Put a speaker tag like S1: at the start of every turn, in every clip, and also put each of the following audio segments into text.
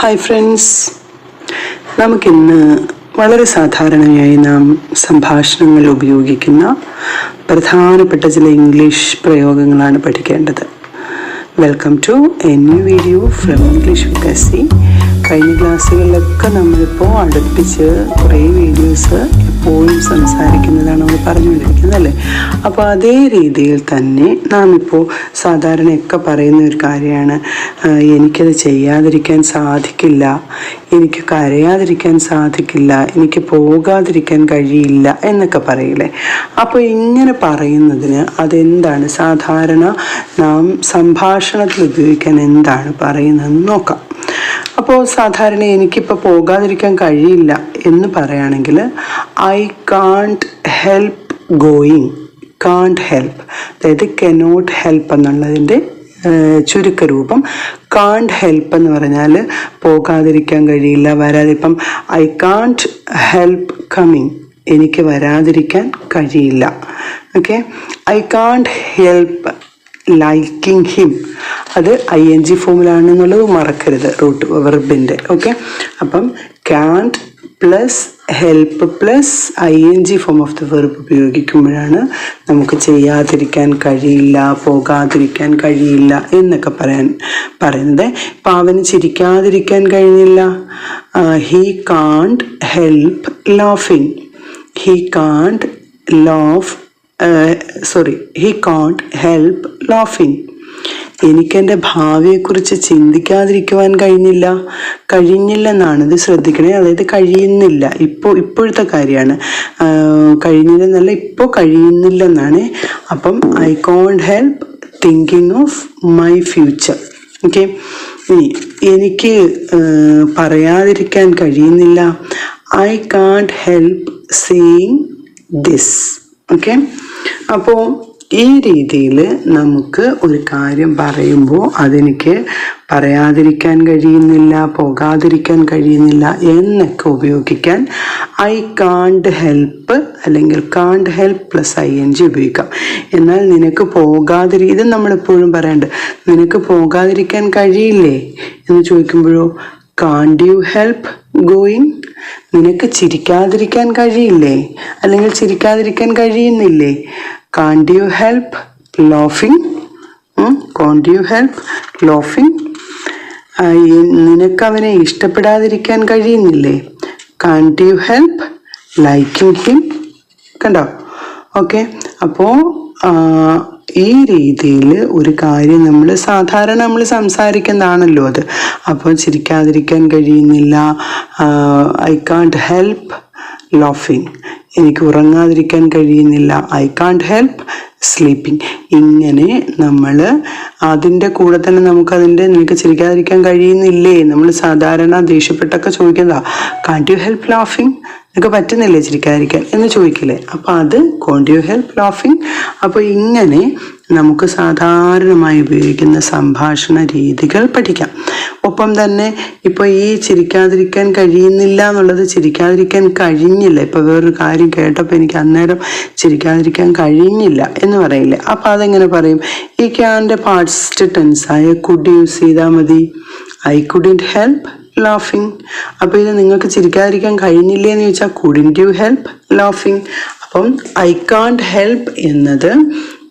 S1: Hi friends നമുക്കിന്ന് വളരെ സാധാരണയായി നാം സംഭാഷണങ്ങൾ ഉപയോഗിക്കുന്ന പ്രധാനപ്പെട്ട ചില ഇംഗ്ലീഷ് പ്രയോഗങ്ങളാണ് പഠിക്കേണ്ടത്. Welcome to a new video from English with S C കഴിഞ്ഞ ക്ലാസ്സുകളിലൊക്കെ നമ്മളിപ്പോൾ അടുപ്പിച്ച് കുറേ വീഡിയോസ് എപ്പോഴും സംസാരിക്കുന്നതാണ് നമ്മൾ പറഞ്ഞുകൊണ്ടിരിക്കുന്നത് അല്ലേ? അപ്പോൾ അതേ രീതിയിൽ തന്നെ നാം ഇപ്പോൾ സാധാരണയൊക്കെ പറയുന്ന ഒരു കാര്യമാണ് എനിക്കത് ചെയ്യാതിരിക്കാൻ സാധിക്കില്ല എനിക്ക് കരയാതിരിക്കാൻ സാധിക്കില്ല എനിക്ക് പോകാതിരിക്കാൻ കഴിയില്ല എന്നൊക്കെ പറയില്ലേ? അപ്പോൾ ഇങ്ങനെ പറയുന്നതിന് അതെന്താണ്? സാധാരണ നാം സംഭാഷണത്തിൽ ഉപയോഗിക്കാൻ എന്താണ് പറയുന്നതെന്ന് നോക്കാം. അപ്പോൾ സാധാരണ എനിക്കിപ്പോൾ പോകാതിരിക്കാൻ കഴിയില്ല എന്ന് പറയുകയാണെങ്കിൽ I can't help going can't help അതായത് കനോട്ട് ഹെൽപ്പ് എന്നുള്ളതിന്റെ ചുരുക്കരൂപം. കാണ്ട് ഹെൽപ്പ് എന്ന് പറഞ്ഞാൽ പോകാതിരിക്കാൻ കഴിയില്ല വരാതെ. ഇപ്പം ഐ കാണ്ട് ഹെൽപ്പ് കമ്മിങ് എനിക്ക് വരാതിരിക്കാൻ കഴിയില്ല. Okay I can't help liking him അത് ഐ എൻ ജി ഫോമിലാണെന്നുള്ളത് മറക്കരുത്. റൂട്ട് വെർബിന്റെ ഓക്കെ അപ്പം can't plus help plus I N G form of the verb ഉപയോഗിക്കുമ്പോഴാണ് നമുക്ക് ചെയ്യാതിരിക്കാൻ കഴിയില്ല പോകാതിരിക്കാൻ കഴിയില്ല എന്നൊക്കെ പറയാൻ പറയുന്നത്. ഇപ്പം അവന് ചിരിക്കാതിരിക്കാൻ കഴിഞ്ഞില്ല. ഹീ കാണ്ട് ഹെൽപ്പ് ലാഫിങ് ഹീ കാണ്ട് ലോഫ് സോറി ഹി കോണ്ട് ഹെൽപ്പ് ലാഫിങ് എനിക്കെന്റെ ഭാവിയെക്കുറിച്ച് ചിന്തിക്കാതിരിക്കുവാൻ കഴിഞ്ഞില്ല. കഴിഞ്ഞില്ലെന്നാണ് ഇത് ശ്രദ്ധിക്കണേ. അതായത് കഴിയുന്നില്ല. ഇപ്പോൾ ഇപ്പോഴത്തെ കാര്യമാണ്. കഴിഞ്ഞില്ലെന്നല്ല ഇപ്പോൾ കഴിയുന്നില്ലെന്നാണ്. അപ്പം I can't help thinking of my future okay ഇനി എനിക്ക് പറയാതിരിക്കാൻ കഴിയുന്നില്ല. I can't help seeing this okay അപ്പോൾ ഈ രീതിയിൽ നമുക്ക് ഒരു കാര്യം പറയുമ്പോൾ അതെനിക്ക് പറയാതിരിക്കാൻ കഴിയുന്നില്ല പോകാതിരിക്കാൻ കഴിയുന്നില്ല എന്നൊക്കെ ഉപയോഗിക്കാൻ ഐ കാണ്ട് ഹെൽപ്പ് അല്ലെങ്കിൽ can't help plus I N G ഉപയോഗിക്കാം. എന്നാൽ നിനക്ക് പോകാതിരി ഇത് നമ്മളെപ്പോഴും പറയണ്ട് നിനക്ക് പോകാതിരിക്കാൻ കഴിയില്ലേ എന്ന് ചോദിക്കുമ്പോഴോ കാണ്ട് യു ഹെൽപ്പ് ഗോയിങ് നിനക്ക് ചിരിക്കാതിരിക്കാൻ കഴിയില്ലേ? അല്ലെങ്കിൽ ചിരിക്കാതിരിക്കാൻ കഴിയുന്നില്ലേ? കാണ്ട് യു ഹെൽപ്പ് ലോഫിങ് കോണ്ട് യു ഹെൽപ്പ് ലോഫിങ് നിനക്ക് അവനെ ഇഷ്ടപ്പെടാതിരിക്കാൻ കഴിയുന്നില്ലേ? Can't you help liking him കണ്ടോ? ഓക്കെ അപ്പോൾ ഈ രീതിയിൽ ഒരു കാര്യം നമ്മൾ സാധാരണ നമ്മൾ സംസാരിക്കുന്നതാണല്ലോ അത്. അപ്പോൾ ചിരിക്കാതിരിക്കാൻ കഴിയുന്നില്ല ഐ കാണ്ട് ഹെൽപ്പ് ലോഫിങ് എനിക്ക് ഉറങ്ങാതിരിക്കാൻ കഴിയുന്നില്ല. ഐ കാണ്ട് ഹെൽപ്പ് സ്ലീപ്പിംഗ് ഇങ്ങനെ നമ്മൾ അതിന്റെ കൂടെ തന്നെ നമുക്കതിന്റെ നിനക്ക് ചിരിക്കാതിരിക്കാൻ കഴിയുന്നില്ലേ? നമ്മൾ സാധാരണ ദേഷ്യപ്പെട്ടൊക്കെ ചോദിക്കുന്നതാ കാണ്ട് യു ഹെൽപ്പ് ലാഫിങ് നിനക്ക് പറ്റുന്നില്ലേ ചിരിക്കാതിരിക്കാൻ? എന്ന് ചോദിക്കില്ലേ അപ്പോൾ അത് കോണ്ട് യു ഹെൽപ്പ് ലാഫിങ് അപ്പോൾ ഇങ്ങനെ നമുക്ക് സാധാരണമായി ഉപയോഗിക്കുന്ന സംഭാഷണ രീതികൾ പഠിക്കാം. ഒപ്പം തന്നെ ഇപ്പോൾ ഈ ചിരിക്കാതിരിക്കാൻ കഴിയുന്നില്ല എന്നുള്ളത് ചിരിക്കാതിരിക്കാൻ കഴിഞ്ഞില്ല. ഇപ്പോൾ വേറൊരു കാര്യം കേട്ടപ്പോൾ എനിക്ക് അന്നേരം ചിരിക്കാതിരിക്കാൻ കഴിഞ്ഞില്ല എന്ന് പറയില്ലേ? അപ്പോൾ അതെങ്ങനെ പറയും? ഈ ക്യാന്റെ പാർട്സ്റ്റ് ടെൻസായ കുഡ് യൂസ് ചെയ്താൽ മതി. ഐ കുഡിന്റ് ഹെൽപ്പ് ലാഫിങ്. അപ്പോൾ ഇത് നിങ്ങൾക്ക് ചിരിക്കാതിരിക്കാൻ കഴിഞ്ഞില്ലേ എന്ന് ചോദിച്ചാൽ കുഡിന്റ് യു ഹെൽപ്പ് ലാഫിങ്. അപ്പം ഐ കാണ്ട് ഹെൽപ്പ് എന്നത്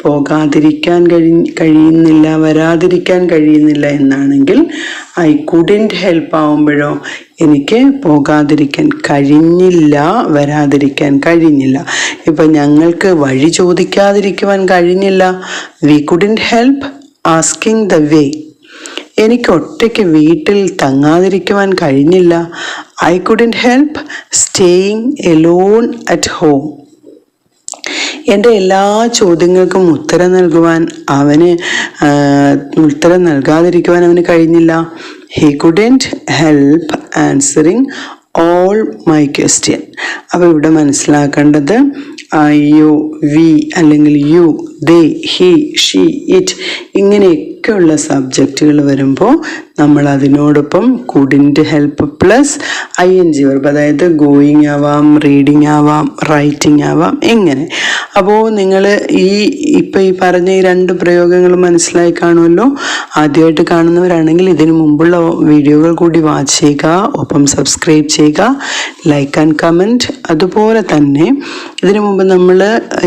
S1: പോകാതിരിക്കാൻ കഴി കഴിയുന്നില്ല വരാതിരിക്കാൻ കഴിയുന്നില്ല എന്നാണെങ്കിൽ ഐ കുഡിന്റ് ഹെൽപ്പ് ആവുമ്പോഴോ എനിക്ക് പോകാതിരിക്കാൻ കഴിഞ്ഞില്ല വരാതിരിക്കാൻ കഴിഞ്ഞില്ല. ഇപ്പം ഞങ്ങൾക്ക് വഴി ചോദിക്കാതിരിക്കുവാൻ കഴിഞ്ഞില്ല. We couldn't help asking the way എനിക്ക് ഒറ്റയ്ക്ക് വീട്ടിൽ തങ്ങാതിരിക്കുവാൻ കഴിഞ്ഞില്ല. I couldn't help staying alone at home എന്റെ എല്ലാ ചോദ്യങ്ങൾക്കും ഉത്തരം നൽകുവാൻ അവന് ഉത്തരം നൽകാതിരിക്കുവാൻ അവന് കഴിഞ്ഞില്ല. He couldn't help answering all my question അപ്പോൾ ഇവിടെ മനസ്സിലാക്കേണ്ടത് ഐ യു വി അല്ലെങ്കിൽ you they he she it ഇങ്ങനെയൊക്കെയുള്ള സബ്ജക്റ്റുകൾ വരുമ്പോൾ നമ്മൾ അതിനോടൊപ്പം couldn't help plus I N G verb അതായത് ഗോയിങ് ആവാം റീഡിങ് ആവാം റൈറ്റിംഗ് ആവാം എങ്ങനെ. അപ്പോൾ നിങ്ങൾ ഈ ഇപ്പം ഈ പറഞ്ഞ ഈ രണ്ട് പ്രയോഗങ്ങൾ മനസ്സിലായി കാണുമല്ലോ. ആദ്യമായിട്ട് കാണുന്നവരാണെങ്കിൽ ഇതിനു മുമ്പുള്ള വീഡിയോകൾ കൂടി വാച്ച് ചെയ്യുക ഒപ്പം സബ്സ്ക്രൈബ് ചെയ്യുക ലൈക്ക് ആൻഡ് കമന്റ് അതുപോലെ തന്നെ ഇതിനു മുമ്പ് നമ്മൾ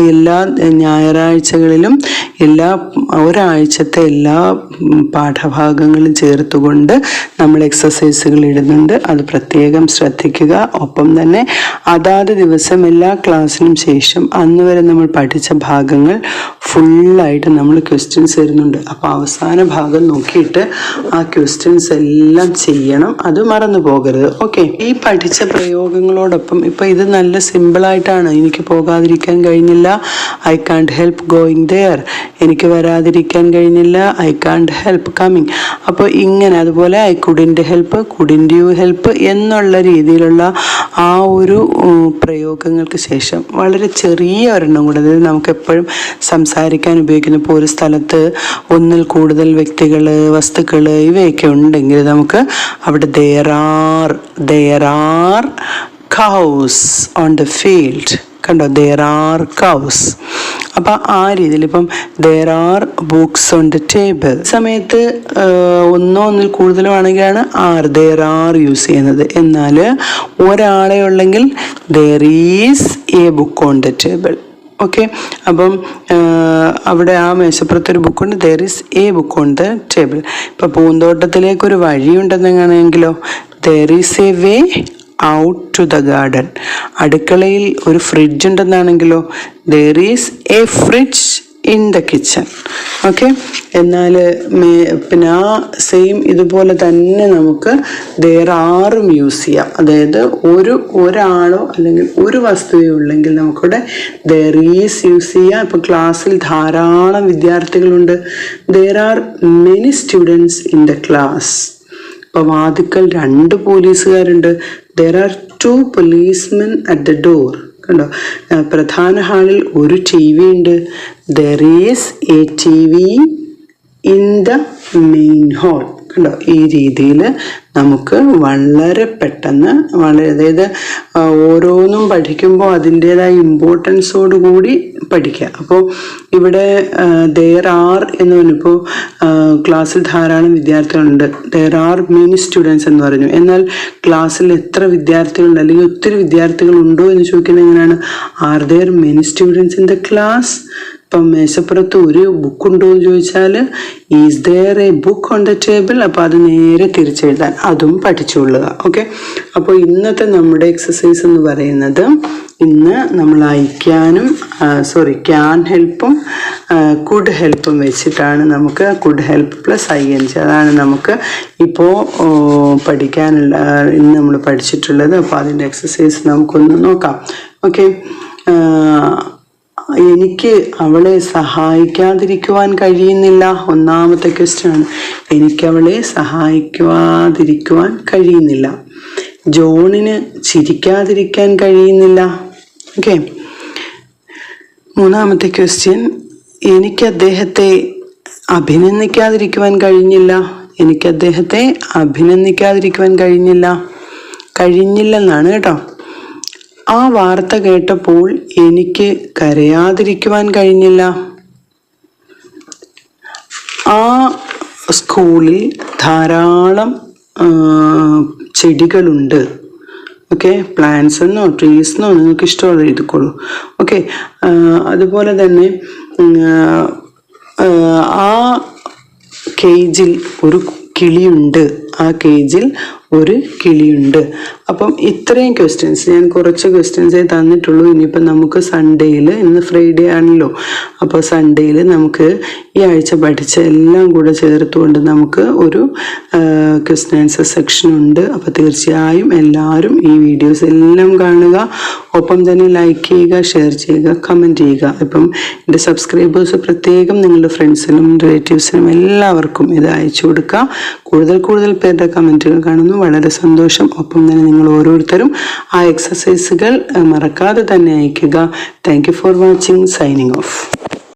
S1: എല്ലാ ഞായറാഴ്ചകളിലും എല്ലാ ഒരാഴ്ചത്തെ എല്ലാ പാഠഭാഗങ്ങളും ചേർത്തുകൊണ്ട് നമ്മൾ എക്സസൈസുകൾ ഇടുന്നുണ്ട്. അത് പ്രത്യേകം ശ്രദ്ധിക്കുക. ഒപ്പം തന്നെ അതാത് ദിവസം എല്ലാ ക്ലാസ്സിനും ശേഷം അന്ന് വരെ നമ്മൾ പഠിച്ച ഭാഗങ്ങൾ ഫുള്ളായിട്ട് നമ്മൾ ക്വസ്റ്റ്യൻസ് വരുന്നുണ്ട് അപ്പോൾ അവസാന ഭാഗം നോക്കിയിട്ട് ആ ക്വസ്റ്റ്യൻസ് എല്ലാം ചെയ്യണം. അത് മറന്നു പോകരുത്. ഓക്കെ ഈ പഠിച്ച പ്രയോഗങ്ങളോടൊപ്പം ഇപ്പം ഇത് നല്ല സിമ്പിളായിട്ടാണ് എനിക്ക് പോകാതിരിക്കാൻ കഴിഞ്ഞില്ല. I can't help going there എനിക്ക് വരാതിരിക്കാൻ കഴിഞ്ഞില്ല. ഐ കാണ്ട് ഹെൽപ്പ് കമ്മിങ് അപ്പോൾ ഇങ്ങനെ അതുപോലെ I couldn't help couldn't you help എന്നുള്ള രീതിയിലുള്ള ആ ഒരു പ്രയോഗങ്ങൾക്ക് ശേഷം വളരെ ചെറിയ ഒരെണ്ണം കൂടെ അതായത് നമുക്കെപ്പോഴും സംസാരിക്കാൻ ഉപയോഗിക്കുന്ന ഇപ്പോൾ ഒരു സ്ഥലത്ത് ഒന്നിൽ കൂടുതൽ വ്യക്തികൾ വസ്തുക്കൾ ഇവയൊക്കെ ഉണ്ടെങ്കിൽ നമുക്ക് അവിടെ there are there are the field കണ്ടോ? ദേർ ആർ കൗസ് അപ്പം ആ രീതിയിൽ ഇപ്പം there are books on the table സമയത്ത് ഒന്നോ ഒന്നിൽ കൂടുതലോ ആണെങ്കിലാണ് ആർ ദർ ആർ യൂസ് ചെയ്യുന്നത്. എന്നാൽ ഒരാളെ ഉള്ളെങ്കിൽ there is a book on the table okay അപ്പം അവിടെ ആ മേശപ്പുറത്തൊരു ബുക്കുണ്ട് there is a book on the table ഇപ്പം പൂന്തോട്ടത്തിലേക്കൊരു വഴിയുണ്ടെന്നെങ്ങനെയെങ്കിലോ there is a way out to the garden അടുക്കളയിൽ ഒരു fridge ഉണ്ടെന്നാണെങ്കിലോ there is a fridge in the kitchen okay എന്നാൽ പിന്നെ ആ സെയിം ഇതുപോലെ തന്നെ നമുക്ക് വേറെ ആറും യൂസ് ചെയ്യാം. അതായത് ഒരു ഒരാളോ അല്ലെങ്കിൽ ഒരു വസ്തുവോ ഉള്ളെങ്കിൽ നമുക്കിവിടെ ദർ ഈസ് യൂസ് ചെയ്യാം. ഇപ്പോൾ ക്ലാസ്സിൽ ധാരാളം വിദ്യാർത്ഥികളുണ്ട്. There are many students in the class ഇപ്പോൾ വാതുക്കൽ രണ്ട് പോലീസുകാരുണ്ട്. There are two policemen at the door കണ്ടോ? പ്രധാന ഹാളിൽ ഒരു ടി വി ഉണ്ട്. There is a T V in the main hall കണ്ടോ? ഈ രീതിയിൽ നമുക്ക് വളരെ പെട്ടെന്ന് വളരെ അതായത് ഓരോന്നും പഠിക്കുമ്പോൾ അതിന്റെതായ ഇമ്പോർട്ടൻസോട് കൂടി പഠിക്കുക. അപ്പോൾ ഇവിടെ ദർ ആർ എന്ന് പറഞ്ഞപ്പോൾ ക്ലാസ്സിൽ ധാരാളം വിദ്യാർത്ഥികളുണ്ട്. ദർ ആർ മെനി സ്റ്റുഡൻസ് എന്ന് പറഞ്ഞു. എന്നാൽ ക്ലാസ്സിൽ എത്ര വിദ്യാർത്ഥികളുണ്ട്? അല്ലെങ്കിൽ ഒത്തിരി വിദ്യാർത്ഥികളുണ്ടോ എന്ന് ചോദിക്കുന്നത് എങ്ങനെയാണ്? Are there many students in the class ഇപ്പം മേശപ്പുറത്ത് ഒരു ബുക്ക് ഉണ്ടോ എന്ന് ചോദിച്ചാൽ is there a book on the table അപ്പോൾ അത് നേരെ തിരിച്ചെഴുതാൻ അതും പഠിച്ചുകൊള്ളുക. ഓക്കെ അപ്പോൾ ഇന്നത്തെ നമ്മുടെ എക്സസൈസ് എന്ന് പറയുന്നത് ഇന്ന് നമ്മൾ അയക്കാനും സോറി ക്യാൻ ഹെൽപ്പും കുഡ് ഹെൽപ്പും വെച്ചിട്ടാണ് നമുക്ക് could help plus I N G അതാണ് നമുക്ക് ഇപ്പോൾ പഠിക്കാനുള്ള ഇന്ന് നമ്മൾ പഠിച്ചിട്ടുള്ളത്. അപ്പോൾ അതിന്റെ എക്സസൈസ് നമുക്കൊന്ന് നോക്കാം. ഓക്കെ എനിക്ക് അവളെ സഹായിക്കാതിരിക്കുവാൻ കഴിയുന്നില്ല. ഒന്നാമത്തെ ക്വസ്റ്റ്യൻ ആണ്. എനിക്ക് അവളെ സഹായിക്കാതിരിക്കുവാൻ കഴിയുന്നില്ല. ജോണിന് ചിരിക്കാതിരിക്കാൻ കഴിയുന്നില്ല. ഓക്കെ മൂന്നാമത്തെ ക്വസ്റ്റ്യൻ എനിക്ക് അദ്ദേഹത്തെ അഭിനന്ദിക്കാതിരിക്കുവാൻ കഴിഞ്ഞില്ല. എനിക്ക് അദ്ദേഹത്തെ അഭിനന്ദിക്കാതിരിക്കുവാൻ കഴിഞ്ഞില്ല. കഴിഞ്ഞില്ലെന്നാണ് കേട്ടോ. ആ വാർത്ത കേട്ടപ്പോൾ എനിക്ക് കരയാതിരിക്കുവാൻ കഴിഞ്ഞില്ല. ആ സ്കൂളിൽ ധാരാളം ചെടികളുണ്ട്. ഓക്കെ പ്ലാന്റ്സ് എന്നോ ട്രീസ് എന്നോ നിങ്ങൾക്ക് ഇഷ്ടമുള്ള എഴുതിക്കോളൂ ഓക്കെ അതുപോലെ തന്നെ ആ കേജിൽ ഒരു കിളിയുണ്ട്. ആ കേജിൽ ഒരു കിളിയുണ്ട്. അപ്പം ഇത്രയും ക്വസ്റ്റ്യൻസ് ഞാൻ കുറച്ച് ക്വസ്റ്റ്യൻസേ തന്നിട്ടുള്ളൂ. ഇനിയിപ്പം നമുക്ക് സൺഡേയിൽ ഇന്ന് ഫ്രൈഡേ ആണല്ലോ. അപ്പോൾ സൺഡേയിൽ നമുക്ക് ഈ ആഴ്ച പഠിച്ച എല്ലാം കൂടെ ചേർത്തുകൊണ്ട് നമുക്ക് ഒരു ക്വസ്റ്റ്യൻ ആൻസർ സെക്ഷൻ ഉണ്ട്. അപ്പോൾ തീർച്ചയായും എല്ലാവരും ഈ വീഡിയോസ് എല്ലാം കാണുക. ഒപ്പം തന്നെ ലൈക്ക് ചെയ്യുക ഷെയർ ചെയ്യുക കമന്റ് ചെയ്യുക. ഇപ്പം എന്റെ സബ്സ്ക്രൈബേഴ്സ് പ്രത്യേകം നിങ്ങളുടെ ഫ്രണ്ട്സിനും റിലേറ്റീവ്സിനും എല്ലാവർക്കും ഇത് അയച്ചു കൊടുക്കുക. കൂടുതൽ കൂടുതൽ പേരുടെ കമന്റുകൾ കാണുന്നു. വളരെ സന്തോഷം. ഒപ്പം തന്നെ നിങ്ങൾ ഓരോരുത്തരും ആ എക്സസൈസുകൾ മറക്കാതെ തന്നെ അയക്കുക thank for watching signing off